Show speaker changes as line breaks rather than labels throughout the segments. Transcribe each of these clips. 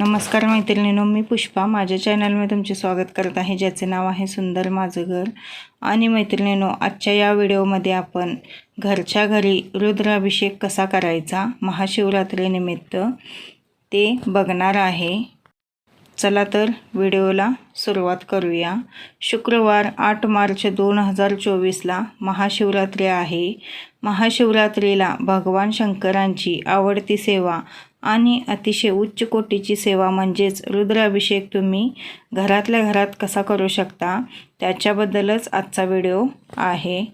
नमस्कार मैत्रिणीनो मी पुष्पा. माझ्या चॅनलमध्ये तुमचे स्वागत करत आहे ज्याचे नाव आहे सुंदर माझं घर. आणि मैत्रिणीनो आजच्या या व्हिडिओमध्ये आपण घरच्या घरी रुद्राभिषेक कसा करायचा महाशिवरात्रीनिमित्त ते बघणार आहे. चला तर व्हिडिओला सुरुवात करूया. शुक्रवार आठ मार्च दोन हजार चोवीसला महाशिवरात्री आहे. महाशिवरात्रीला भगवान शंकरांची आवडती सेवा आणि अतिशय उच्च कोटीची सेवा म्हणजेच रुद्राभिषेक तुम्ही घरातल्या घरात कसा करू शकता त्याच्याबद्दलच आजचा व्हिडिओ आहे.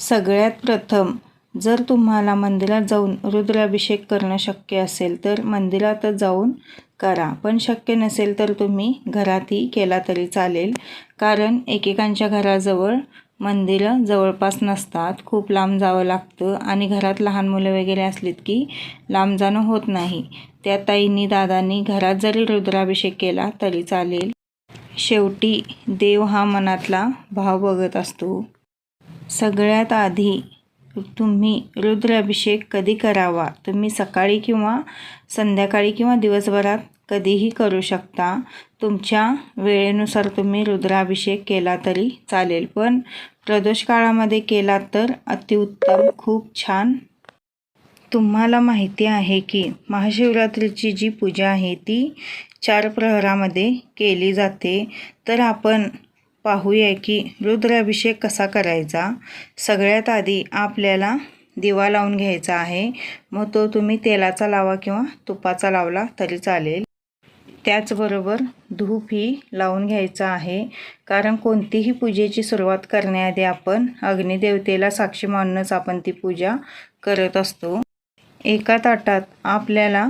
सगळ्यात प्रथम जर तुम्हाला मंदिरात जाऊन रुद्राभिषेक करणं शक्य असेल तर मंदिरातच जाऊन करा. पण शक्य नसेल तर तुम्ही घरातही केला तरी चालेल. कारण एकेकांच्या घराजवळ मंदिरं जवळपास नसतात. खूप लांब जावं लागतं. आणि घरात लहान मुलं वगैरे असलीत की लांब जाणं होत नाही. त्या ताईंनी दादांनी घरात जरी रुद्राभिषेक केला तरी चालेल. शेवटी देव हा मनातला भाव बघत असतो. सगळ्यात आधी तुम्ही रुद्राभिषेक कधी करावा? तुम्ही सकाळी किंवा संध्याकाळी किंवा दिवसभरात कधीही करू शकता. तुमच्या वेळेनुसार तुम्ही रुद्राभिषेक केला तरी चालेल. पण प्रदोष काळामध्ये केला तर अतिउत्तम. खूप छान. तुम्हाला माहिती आहे की महाशिवरात्रीची जी पूजा आहे ती चार प्रहरामध्ये केली जाते. तर आपण पाहूया की रुद्राभिषेक कसा करायचा? सगळ्यात आधी आपल्याला दिवा लावून घ्यायचा आहे. मग तो तुम्ही तेलाचा लावा किंवा तुपाचा लावला तरी चालेल. त्याचबरोबर धूप ही लावून घ्यायचा आहे. कारण कोणतीही पूजेची सुरुवात करण्याआधी आपण अग्निदेवतेला साक्षी मानूनच आपण ती पूजा करत असतो. एका ताटात आपल्याला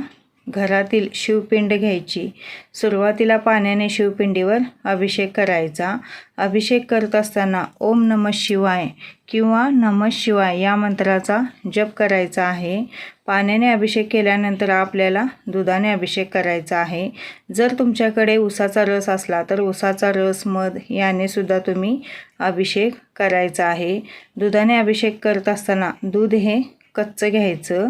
घरातील शिवपिंड घ्यायची. सुरुवातीला पाण्याने शिवपिंडीवर अभिषेक करायचा. अभिषेक करत असताना ओम नम शिवाय किंवा नम शिवाय या मंत्राचा जप करायचा आहे. पाण्याने अभिषेक केल्यानंतर आपल्याला दुधाने अभिषेक करायचा आहे. जर तुमच्याकडे उसाचा रस असला तर उसाचा रस मध याने सुद्धा तुम्ही अभिषेक करायचा आहे. दुधाने अभिषेक करत असताना दूध हे कच्चं घ्यायचं.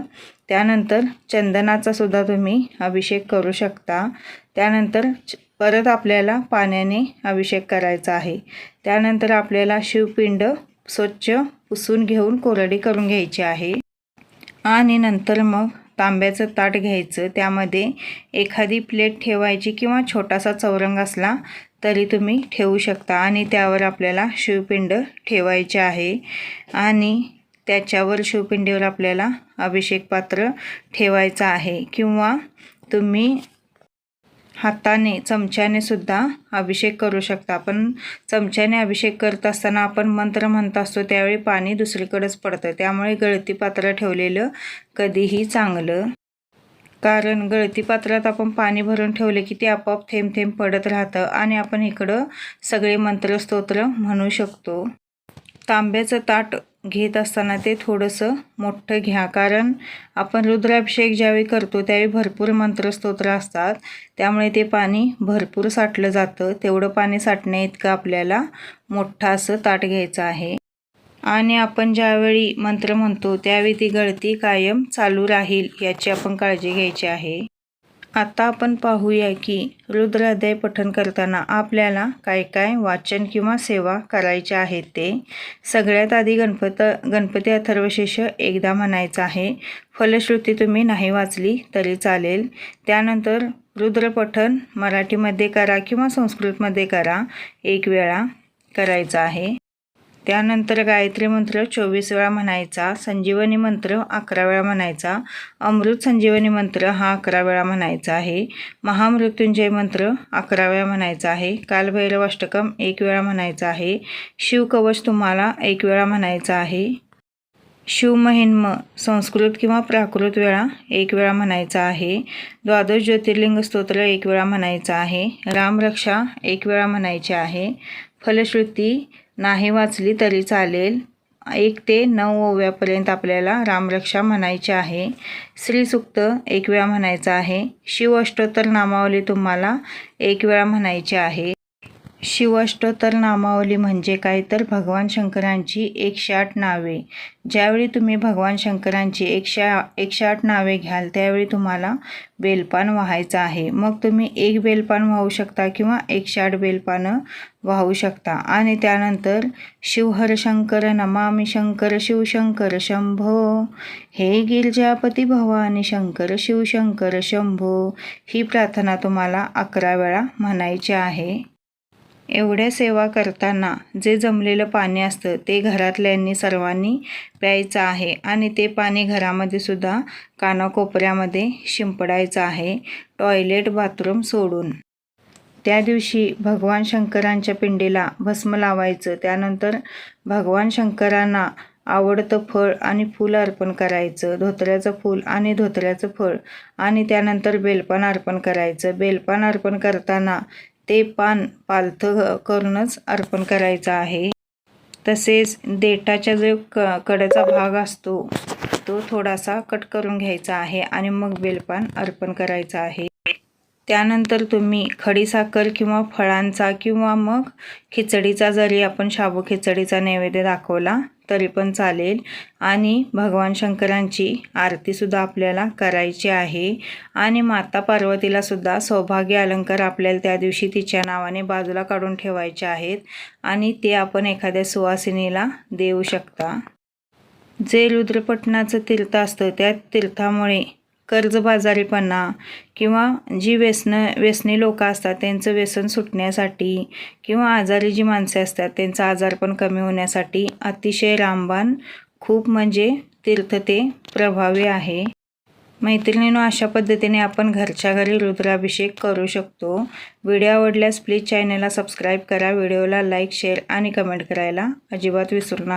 त्यानंतर चंदनाचा सुद्धा तुम्ही अभिषेक करू शकता. त्यानंतर परत आपल्याला पाण्याने अभिषेक करायचा आहे. त्यानंतर आपल्याला शिवपिंड स्वच्छ पुसून घेऊन कोरडी करून घ्यायची आहे. आणि नंतर मग तांब्याचं ताट घ्यायचं. त्यामध्ये एखादी प्लेट ठेवायची किंवा छोटासा चौरंग असला तरी तुम्ही ठेवू शकता. आणि त्यावर आपल्याला शिवपिंड ठेवायचे आहे. आणि त्याच्यावर शिवपिंडीवर आपल्याला अभिषेक पात्र ठेवायचं आहे. किंवा तुम्ही हाताने चमच्याने सुद्धा अभिषेक करू शकता. पण चमच्याने अभिषेक करत असताना आपण मंत्र म्हणत असतो त्यावेळी पाणी दुसरीकडेच पडतं. त्यामुळे गळती पात्र ठेवलेलं कधीही चांगलं. कारण गळती पात्रात आपण पाणी भरून ठेवले की ते आपोआप थेंब थेंब पडत राहतं आणि आपण इकडं सगळे मंत्रस्तोत्र म्हणू शकतो. तांब्याचं ताट घेत असताना ते थोडंसं मोठं घ्या. कारण आपण रुद्राभिषेक ज्यावेळी करतो त्यावेळी भरपूर मंत्रस्तोत्र असतात. त्यामुळे ते पाणी भरपूर साठलं जातं. तेवढं पाणी साठण्या इतकं आपल्याला मोठं असं ताट घ्यायचं आहे. आणि आपण ज्यावेळी मंत्र म्हणतो त्यावेळी ती गळती कायम चालू राहील याची आपण काळजी घ्यायची आहे. आता आपण पाहूया की रुद्राध्याय पठण करताना आपल्याला काय काय वाचन किंवा सेवा करायचे आहेत ते. सगळ्यात आधी गणपत गणपती अथर्वशेष एकदा म्हणायचं आहे. फलश्रुती तुम्ही नाही वाचली तरी चालेल. त्यानंतर रुद्रपठण मराठीमध्ये करा किंवा संस्कृतमध्ये करा. एक वेळा करायचं आहे. त्यानंतर गायत्री मंत्र चोवीस वेळा म्हणायचा संजीवनी मंत्र अकरा वेळा म्हणायचा अमृत संजीवनी मंत्र हा अकरा वेळा म्हणायचा आहे महामृत्युंजय मंत्र अकरा वेळा म्हणायचा आहे कालभैरव अष्टकम एक वेळा म्हणायचा आहे शिवकवच तुम्हाला एक वेळा म्हणायचा आहे. शिवमहिन्म संस्कृत किंवा प्राकृत वेळा एक वेळा म्हणायचा आहे द्वादश ज्योतिर्लिंग स्तोत्र एक वेळा म्हणायचा आहे रामरक्षा एक वेळा म्हणायची आहे फलश्रुती नाही वाचली तरी चालेल. एक ते नऊ ओव्यापर्यंत आपल्याला रामरक्षा म्हणायची आहे. श्रीसुक्त एक वेळा म्हणायचं आहे. शिव अष्टोत्तर नामावली तुम्हाला एक वेळा म्हणायची आहे. शिवष्टोत्तर नामावली म्हणजे काय? तर भगवान शंकरांची एकशे आठ नावे. ज्यावेळी तुम्ही भगवान शंकरांची एकशे एकशे आठ नावे घ्याल त्यावेळी तुम्हाला बेलपान व्हायचं आहे. मग तुम्ही एक बेलपान वाहू शकता किंवा एकशे आठ बेलपानं वाहू शकता. आणि त्यानंतर शिवहर शंकर नमामि शंकर शिवशंकर शंभो. हे गिरजापती भवानी शंकर शिवशंकर शंभो. ही प्रार्थना तुम्हाला अकरा वेळा म्हणायची आहे. एवढ्या सेवा करताना जे जमलेलं पाणी असतं ते घरातल्यांनी सर्वांनी प्यायचं आहे आणि ते पाणी घरामध्ये सुद्धा कानाकोपऱ्यामध्ये शिंपडायचं आहे टॉयलेट बाथरूम सोडून. त्या दिवशी भगवान शंकरांच्या पिंडीला भस्म लावायचं त्यानंतर भगवान शंकरांना आवडतं फळ आणि फूल अर्पण करायचं धोत्र्याचं फूल आणि धोत्र्याचं फळ आणि त्यानंतर बेलपान अर्पण करायचं. बेलपान अर्पण करताना ते पान पालथं करूनच अर्पण करायचं आहे. तसेच देठाचा जो क कडेचा भाग असतो तो थोडासा कट करून घ्यायचा आहे आणि मग बेलपान अर्पण करायचं आहे. त्यानंतर तुम्ही खडीसाखर किंवा फळांचा किंवा मग खिचडीचा जरी आपण शाबू खिचडीचा नैवेद्य दाखवला तरी पण चालेल. आणि भगवान शंकरांची आरतीसुद्धा आपल्याला करायची आहे. आणि माता पार्वतीलासुद्धा सौभाग्य अलंकार आपल्याला त्या दिवशी तिच्या नावाने बाजूला काढून ठेवायचे आहेत. आणि ते आपण एखाद्या सुवासिनीला देऊ शकता. जे रुद्रपटनाचं तीर्थ असतं त्या तीर्थामुळे कर्जबाजारीपणा किंवा जी व्यसनं व्यसनी लोक असतात त्यांचं व्यसन सुटण्यासाठी किंवा आजारी जी माणसे असतात त्यांचा आजारपण कमी होण्यासाठी अतिशय रामबाण खूप म्हणजे तीर्थ ते प्रभावी आहे. मैत्रिणीनो अशा पद्धतीने आपण घरच्या घरी रुद्राभिषेक करू शकतो. व्हिडिओ आवडल्यास प्लीज चॅनलला सबस्क्राईब करा. व्हिडिओला लाईक शेअर आणि कमेंट करायला अजिबात विसरू नका.